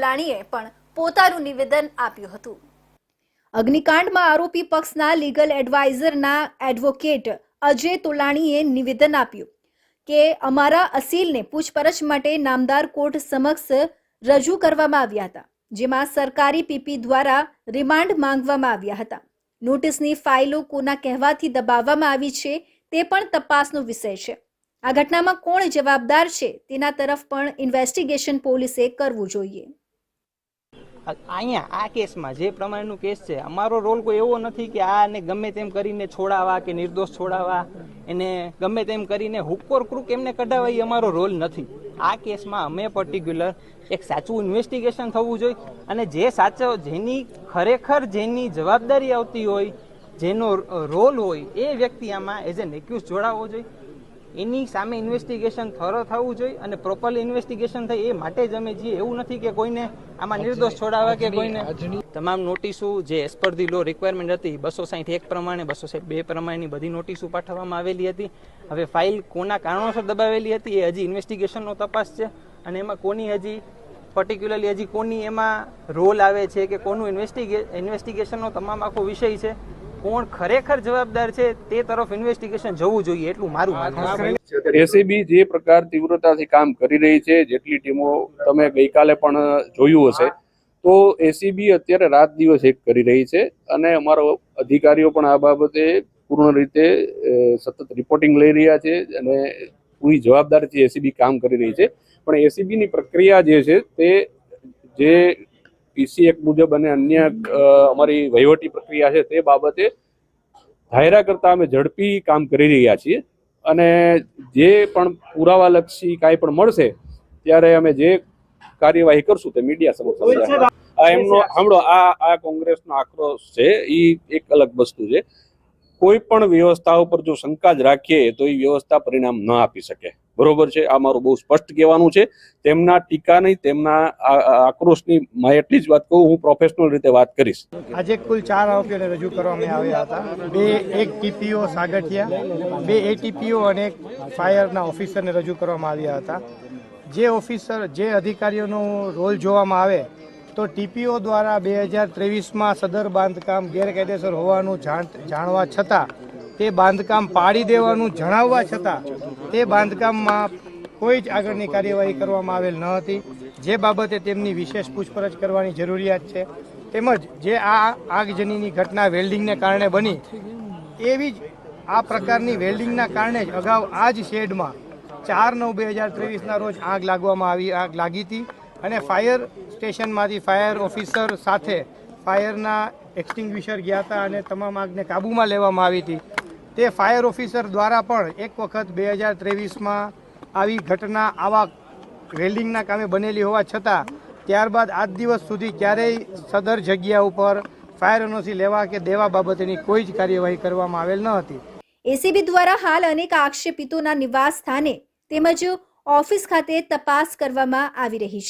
તોલાણીએ પણ પોતાનું નિવેદન આપ્યું હતું. અગ્નિકાંડમાં આરોપી પક્ષના લીગલ એડવાઇઝરના એડવોકેટ અજય તોલાણીએ નિવેદન આપ્યું કે અમારા અસીલને પૂછપરછ માટે નામદાર કોર્ટ સમક્ષ રજૂ કરવામાં આવ્યા હતા, જેમાં સરકારી પીપી દ્વારા રિમાન્ડ માંગવામાં આવ્યા હતા. નોટિસની ફાઇલો કોના કહેવાથી દબાવવામાં આવી છે તે પણ તપાસનો વિષય છે. આ ઘટનામાં કોણ જવાબદાર છે તેના તરફ પણ ઇન્વેસ્ટિગેશન પોલીસે કરવું જોઈએ. અહીંયા, આ કેસમાં જે પ્રમાણેનું કેસ છે, અમારો રોલ કોઈ એવો નથી કે આને ગમે તેમ કરીને છોડાવવા કે નિર્દોષ છોડાવવા એને ગમે તેમ કરીને હુક્કોર ક્રૂક એમને કઢાવવા એ અમારો રોલ નથી. આ કેસમાં અમે પર્ટિક્યુલર એક સાચું ઇન્વેસ્ટિગેશન થવું જોઈએ અને જે સાચો, જેની ખરેખર જેની જવાબદારી આવતી હોય, જેનો રોલ હોય, એ વ્યક્તિ આમાં એઝ એન એક્યુઝ જોડાવવો જોઈએ. એની સામે ઇન્વેસ્ટિગેશન થરો થવું જોઈએ અને પ્રોપરલી ઇન્વેસ્ટિગેશન થાય એ માટે જ અમે છીએ. એવું નથી કે કોઈને આમાં નિર્દોષ છોડાવવા કે કોઈને તમામ નોટિસો જે as per the law requirement હતી બસો સાઠ એક પ્રમાણે બસો સાઠ બે પ્રમાણેની બધી નોટિસો પાઠવવામાં આવેલી હતી. હવે ફાઇલ કોના કારણોસર દબાવેલી હતી એ હજી ઇન્વેસ્ટિગેશનનો તપાસ છે અને એમાં કોની હજી પર્ટિક્યુલરલી હજી કોની એમાં રોલ આવે છે કે કોનું ઇન્વેસ્ટિગે ઇન્વેસ્ટિગેશનનો તમામ આખો વિષય છે. કોણ ખરેખર જવાબદાર છે તે તરફ ઇન્વેસ્ટિગેશન જવું જોઈએ એટલું મારું માનવું છે. એસીબી જે પ્રકાર તીવ્રતાથી કામ કરી રહી છે જેટલી ટીમો તમે ગઈકાલે પણ જોયું હશે તો એસીબી અત્યારે રાત દિવસ એક કરી રહી છે અને અમારો અધિકારીઓ પણ આ બાબતે પૂર્ણ રીતે સતત રિપોર્ટિંગ લઈ રહ્યા છે અને પૂરી જવાબદારીથી એસીબી કામ કરી રહી છે. પણ એસીબીની પ્રક્રિયા જે છે તે જે પીસી એક મુજબ અને અન્ય અમારી વહીવટી પ્રક્રિયા છે તે બાબતે ધાયરા કરતા અમે ઝડપી કામ કરી રહ્યા છીએ. અને જે પણ પુરાવાલક્ષી કાંઈ પણ મળશે ત્યારે અમે જે કાર્યવાહી કરશું તે મીડિયા સમક્ષ આ એમનો સાંભળો આ આ કોંગ્રેસનો આક્રોશ છે એ એક અલગ વસ્તુ છે. કોઈ પણ વ્યવસ્થા ઉપર જો શંકા જ રાખીએ તો એ વ્યવસ્થા પરિણામ ન આપી શકે. બરોબર છે? આ મારું બહુ સ્પષ્ટ કહેવાનું છે. તેમના ટીકાની તેમના આ- આ આક્રોશની મેં એટલી જ વાત કહું, હું પ્રોફેશનલ રીતે વાત કરીશ. આજે કુલ ચાર આરોપીઓને રજૂ કરવામાં આવ્યા હતા. બે એક ટીપીઓ સાગઠિયા, બે એટીપીઓ અને ફાયરના ઓફિસરને રજૂ કરવામાં આવ્યા હતા. જે ઓફિસર, જે અધિકારીઓનો રોલ જોવામાં આવે, તો ટીપીઓ દ્વારા બે હજાર ત્રેવીસમાં સદર બાંધકામ ગેરકાયદેસર હોવાનું જાણ, જાણવા છતાં તે બાંધકામ પાડી દેવાનું જણાવવા છતાં તે બાંધકામમાં કોઈ જ આગળની કાર્યવાહી કરવામાં આવેલ ન હતી. જે બાબતે તેમની વિશેષ પૂછપરછ કરવાની જરૂરિયાત છે. તેમજ જે આ આગજનીની ઘટના વેલ્ડિંગને કારણે બની, એવી જ આ પ્રકારની વેલ્ડિંગના કારણે જ અગાઉ આ જ શેડમાં ચાર નવ બે હજાર ત્રેવીસના રોજ આગ લાગવામાં આવી, આગ લાગી હતી. અને ફાયર સ્ટેશનમાંથી ફાયર ઓફિસર સાથે ફાયરના એક્સટિંગ્વિશર ગયા હતા અને તમામ આગને કાબૂમાં લેવામાં આવી હતી. તે ફાયર ઓફિસર દ્વારા પણ એક વખત બે હજાર ત્રેવીસમાં આવી ઘટના આવા વેલ્ડિંગના કામે બનેલી હોવા છતાં ત્યારબાદ આજ દિવસ સુધી ક્યારેય સદર જગ્યા ઉપર ફાયર એનઓસી લેવા કે દેવા બાબતેની કોઈ જ કાર્યવાહી કરવામાં આવેલ ન હતી. એસીબી દ્વારા હાલ અનેક આક્ષેપિતોના નિવાસ સ્થાને તેમજ ઓફિસ ખાતે તપાસ કરવામાં આવી રહી છે.